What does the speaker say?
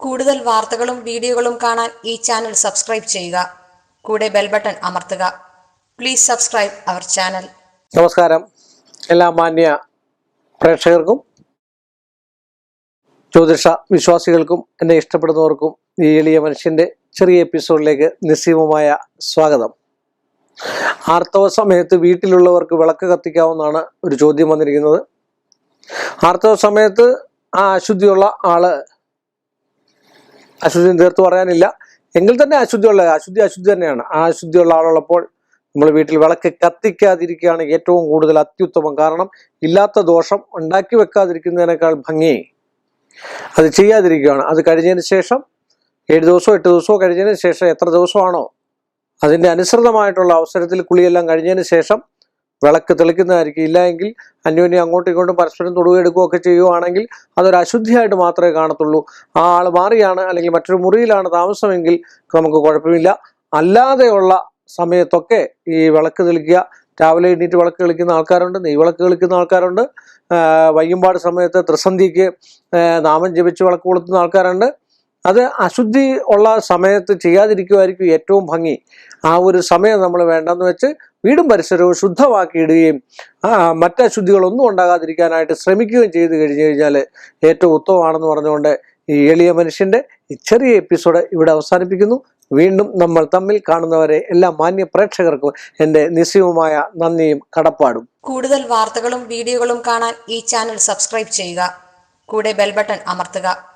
കൂടുതൽ വാർത്തകളും വീഡിയോകളും കാണാൻ ഈ ചാനൽ സബ്സ്ക്രൈബ് ചെയ്യുക. കൂടെ ബെൽ ബട്ടൺ അമർത്തുക. Please subscribe our channel. നമസ്കാരം. എല്ലാ മാന്യ പ്രേക്ഷകർക്കും ജ്യോതിഷ വിശ്വാസികൾക്കും എന്നെ ഇഷ്ടപ്പെടുന്നവർക്കും ഈ എളിയ മനുഷ്യന്റെ ചെറിയ എപ്പിസോഡിലേക്ക് നിസ്സീമമായ സ്വാഗതം. ആർത്തവ സമയത്ത് വീട്ടിലുള്ളവർക്ക് വിളക്ക് കത്തിക്കാവുന്നതാണ് ഒരു ചോദ്യം വന്നിരിക്കുന്നത്. ആർത്തവ സമയത്ത് ആ അശുദ്ധിയുള്ള ആൾ അശുദ്ധി തീർത്ത് പറയാനില്ല. എങ്കിൽ തന്നെ അശുദ്ധിയുള്ള അശുദ്ധി അശുദ്ധി തന്നെയാണ്. ആ അശുദ്ധിയുള്ള ആളുള്ളപ്പോൾ നമ്മൾ വീട്ടിൽ വിളക്ക് കത്തിക്കാതിരിക്കുകയാണ് ഏറ്റവും കൂടുതൽ അത്യുത്തമം. കാരണം ഇല്ലാത്ത ദോഷം ഉണ്ടാക്കി വെക്കാതിരിക്കുന്നതിനേക്കാൾ ഭംഗി അത് ചെയ്യാതിരിക്കുകയാണ്. അത് കഴിഞ്ഞതിന് ശേഷം ഏഴ് ദിവസമോ എട്ട് ദിവസമോ കഴിഞ്ഞതിന് ശേഷം എത്ര ദിവസമാണോ അതിന്റെ അനുസൃതമായിട്ടുള്ള അവസരത്തിൽ കുളിയെല്ലാം കഴിഞ്ഞതിന് ശേഷം വിളക്ക് തെളിക്കുന്നതായിരിക്കും. ഇല്ല എങ്കിൽ അന്യോന്യം അങ്ങോട്ടും ഇങ്ങോട്ടും പരസ്പരം തൊടുകയെടുക്കുകയൊക്കെ ചെയ്യുവാണെങ്കിൽ അതൊരു അശുദ്ധിയായിട്ട് മാത്രമേ കാണത്തുള്ളൂ. ആ ആൾ മാറിയാണ് അല്ലെങ്കിൽ മറ്റൊരു മുറിയിലാണ് താമസമെങ്കിൽ നമുക്ക് കുഴപ്പമില്ല. അല്ലാതെയുള്ള സമയത്തൊക്കെ ഈ വിളക്ക് തെളിക്കുക. രാവിലെ എണ്ണീറ്റ് വിളക്ക് കളിക്കുന്ന ആൾക്കാരുണ്ട്. നെയ് വിളക്ക് കളിക്കുന്ന ആൾക്കാരുണ്ട്. വൈകുമ്പാട് സമയത്ത് ത്രിസന്ധിക്ക് നാമം ജപിച്ച് വിളക്ക് കൊളുത്തുന്ന ആൾക്കാരുണ്ട്. അത് അശുദ്ധി ഉള്ള സമയത്ത് ചെയ്യാതിരിക്കുമായിരിക്കും ഏറ്റവും ഭംഗി. ആ ഒരു സമയം നമ്മൾ വേണ്ടെന്ന് വെച്ച് വീടും പരിസരവും ശുദ്ധമാക്കിയിടുകയും മറ്റശുദ്ധികളൊന്നും ഉണ്ടാകാതിരിക്കാനായിട്ട് ശ്രമിക്കുകയും ചെയ്തു കഴിഞ്ഞു കഴിഞ്ഞാൽ ഏറ്റവും ഉത്തമമാണെന്ന് പറഞ്ഞുകൊണ്ട് ഈ എളിയ മനുഷ്യന്റെ ചെറിയ എപ്പിസോഡ് ഇവിടെ അവസാനിപ്പിക്കുന്നു. വീണ്ടും നമ്മൾ തമ്മിൽ കാണുന്നവരെ എല്ലാ മാന്യ പ്രേക്ഷകർക്കും എന്റെ നിസ്സീമമായ നന്ദിയും കടപ്പാടും. കൂടുതൽ വാർത്തകളും വീഡിയോകളും കാണാൻ ഈ ചാനൽ സബ്സ്ക്രൈബ് ചെയ്യുക. കൂടെ ബെൽബട്ടൺ അമർത്തുക.